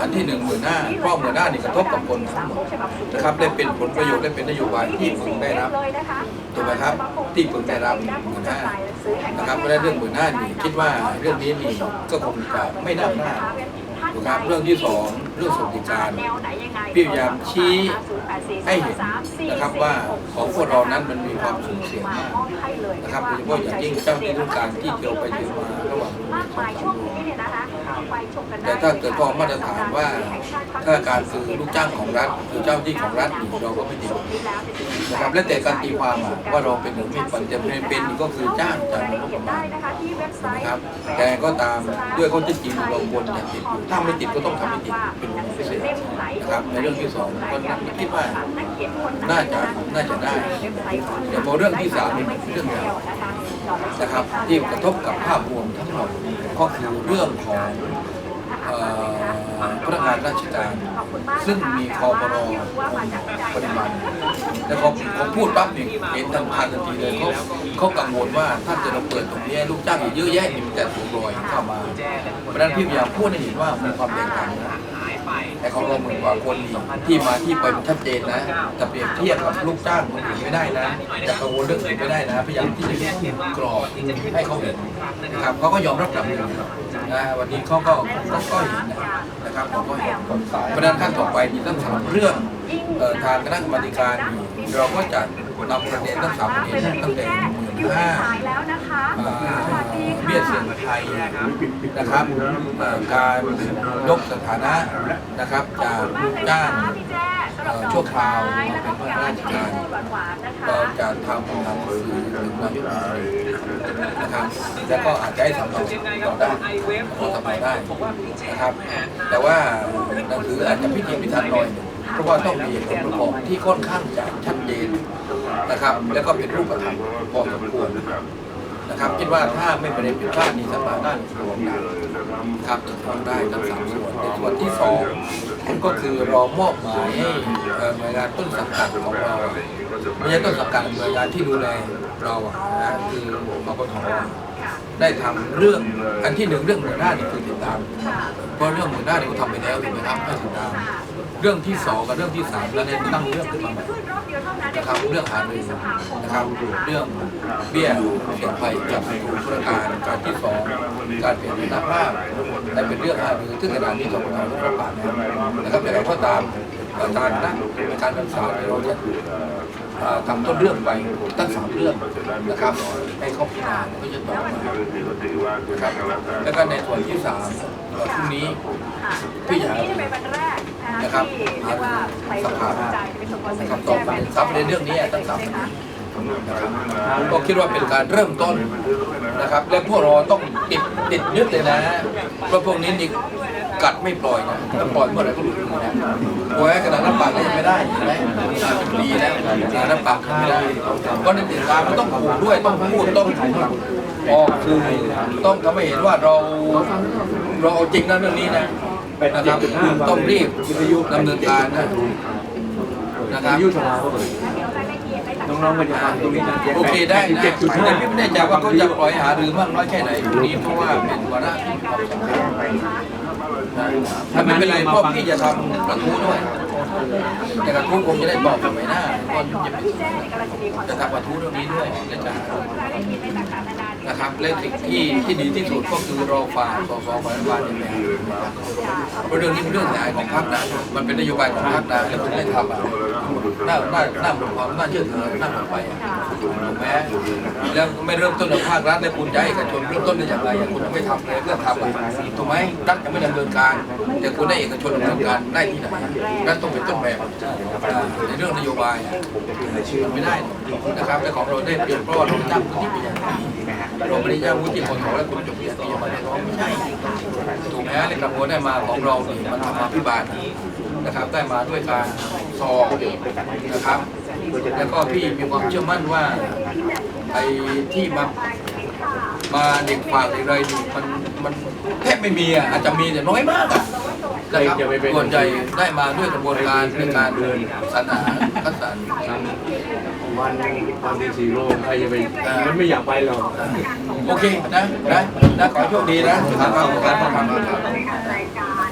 อันที่หนึ่งหมื่นห้าเพราะหมื่นห้านี่กระทบกับคนทั้งหมดนะครับและเป็นผลประโยชน์และเป็นนโยบายที่พึงได้รับถูกไหมครับที่พึงได้รับหมื่นห้านะครับเพราะฉะนั้นเรื่องหมื่นห้านี่คิดว่าเรื่องนี้นี่ก็คงจะไม่น่าพลาดนะครับเรื่องที่สองเรื่องสวัสดิการพี่พยายามชี้ให้เห็นนะครับว่าของพวกเรานั้นมันมีความสูญเสียมากนะครับโดยเฉพาะอย่างยิ่งเจ้าหน้าที่ราชการที่เที่ยวไปเที่ยวมาระหว่างโรงเรียน แต่ถ้าเกิดข้อมาตรฐานว่าถ้าการคือลูกจ้างของรัฐคือเจ้าหน้าที่ของรัฐนี่เราก็ไม่ติดนะครับและแต่การตีความอะว่าเราเป็นหนึ่งไม่ปันจะเป็นเป็นนี่ก็คือจ้างจากงบประมาณนะครับแต่ก็ตามด้วยข้อเท็จจริงเราควรจะติดอยู่ถ้าไม่ติดก็ต้องทำให้ติดเป็นพิเศษนะครับในเรื่องที่สองก็คิดว่าน่าจะน่าจะได้แต่พอเรื่องที่สามนี่มันเป็นเรื่องใหญ่ นะครับที่กระทบกับภาพรวมทั้งหมดก็คือเรื่องของ พนักงานราชการ ซึ่งมีคอปรปริมาณแต่พอผมพูดปั๊บเนี่ยเห็นทันทันทันทีเลยเขาเขากังวลว่าถ้าเกิดเราเปิดตรงนี้ลูกจ้างอีกเยอะแยะนี่มันจะถูกรอยเข้ามาเพราะฉะนั้นพี่พยายามพูดให้เห็นว่ามีความแตกต่างนะแต่ของเราหมื่นกว่าคนนี่ที่มาที่ไปมันชัดเจนนะแต่เปรียบเทียบกับลูกจ้างคนอื่นไม่ได้นะจะกังวลเรื่องอื่นไม่ได้นะพยายามที่จะกรอบให้เขาเห็นนะครับเขาก็ยอมรับกับเรื่องนะวันนี้เขาก็ก็ก็เห็นนะครับเขาก็เห็นเพราะฉะนั้นขั้นต่อไปนี่ต้องถามเรื่องเอ่อทางคณะกรรมาธิการนี่เราก็จะนำประเด็นทั้งสามประเด็นตั้งแต่หมื่นห้าแล้วนะคะอ่าเบี้ยเสียงไทยนะครับเอ่อการยกสถานะนะครับจากลูกจ้าง เอ่อชั่วคราวมาเป็นข้าราชการเราจะทำหนังสือถึงนายกรัฐมนตรีนะครับแล้วก็อาจจะให้ทำต่อต่อได้ก็ทำต่อได้นะครับ แต่ว่าหนังสืออาจจะพิถีพิถันหน่อยหนึ่งเพราะว่าต้องมีผลประกอบที่ค่อนข้างจะชัดเจนนะครับ แล้วก็เป็นรูปธรรมพอสมควร นะครับคิดว่าถ้าไม่ประเด็นผิดพลาดนี่สามารถด้านรวมได้ครับจะทำได้ทั้งสามส่วนในส่วนที่สองก็คือรอมอบหมายให้เอ่อหน่วยงานต้นสังกัดของเราไม่ใช่ต้นสังกัดหน่วยงานที่ดูแลเราอะนะคือกกท ได้ทำเรื่องอันที่หนึ่งเรื่องหมู่หน้านี่คือติดตามเพราะเรื่องหมู่หน้านี่ก็ทำไปแล้วถูกไหมครับให้ติดตาม เรื่องที่สองกับเรื่องที่สามแล้วเนี่ยตั้งเรื่องขึ้นมาใหม่นะครับเรื่องหารือนะครับเรื่องเบี้ยเสียงไฟกับกลุ่มธุรการการที่สองการเปลี่ยนหน้าภาพแต่เป็นเรื่องหารือซึ่งขณะนี้สปทได้ประกาศแล้วนะครับแต่เราก็ตาม การนะการศึกษาเนี่ยเราจะทำต้นเรื่องไปตั้งสามเรื่องนะครับให้เขาพิจารณาก็จะต่อมานะครับแล้วก็ในส่วนที่สามพรุ่งนี้พี่อยากนี่เป็นแรกนะครับว่าสภาจเป็นสมบูรณ์คำตอบประเด็นสามประเด็นเรื่องนี้ตั้งสามประเด็นนะครับก็คิดว่าเป็นการเริ่มต้นนะครับ และพวกเราต้องติดติดยึดเลยนะเพราะพวกนี้นี่ กัดไม่ปล่อยนะถ้าปล่อยเมื่อไหร่ก็หลุดมือนะโอ้ยขนาดน้ำปากก็ยังไม่ได้เห็นไหมเป็นปีแล้วนะน้ำปากก็ไม่ได้เพราะในติดตามมันต้องผูกด้วยต้องพูดต้องออกคือต้องทำให้เห็นว่าเราเราเอาจริงนะเรื่องนี้นะนะครับต้องรีบดำเนินการนะนะครับยุทธภาก็เปิดน้องๆก็จะฟังตรงนี้นะโอเคได้นะเจ็ดจุดแต่ห้าพี่ไม่แน่ใจว่าเขาจะปล่อยหาหรือมากน้อยแค่ไหนตรงนี้เพราะว่าเป็นวาระ ที่มีความสำคัญถ้าไม่เป็นไรเพราะพี่จะทำกระทู้ด้วย แต่กระทู้คงจะได้บอกกันไปหน้าก็จะเป็นจะทำกระทู้เรื่องนี้ด้วยและจะ นะครับและสิ่งที่ที่ดีที่สุดก็คือเราฝ่าสสฝ่ายรัฐบาลเนี่ยเพราะเรื่องนี้เป็นเรื่องใหญ่ของพรรคนะมันเป็นนโยบายของพรรคนะแล้วคุณได้ทำอะน่าน่าน่ามีความน่าเชื่อถือน่าหนุนไปถูกไหมแล้วไม่เริ่มต้นจากภาครัฐแล้วคุณจะให้เอกชนเริ่มต้นได้อย่างไรอะคุณไม่ทำเลยเพื่อทำอะถูกไหมรัฐยังไม่ดำเนินการ แต่คุณได้เอกชนดำเนินการได้ที่ไหนรัฐต้องเป็นต้นแบบในเรื่องนโยบายอะมันไม่ได้นะครับแต่ของเราได้เปรียบเพราะเราจ้งวุฒิเป็นอย่างดี ราไม่ได้จ้างวุฒิคนของและคุณจบปริญญาตรีมาได้ร้องไม่ใช่ถูกไหมในกระบวนได้มาของเราเนี่ยมันทำมาพิบาลนะครับได้มาด้วยการสอบนะครับ แล้วก็พี่มีความเชื่อมั่นว่าไอ้ที่มา มาเด็กฝากเด็กอะไรนี่มันมันแทบไม่มีอะอาจจะมีแต่น้อยมากอะนะครับส่วนใหญ่ได้มาด้วยกระบวนการในการเดินสรรหาคัดสรรวันวันที่สี่โลใครจะไปมันไม่อยากไปหรอกโอเคนะนะนะขอให้โชคดีนะครับขอบคุณครับ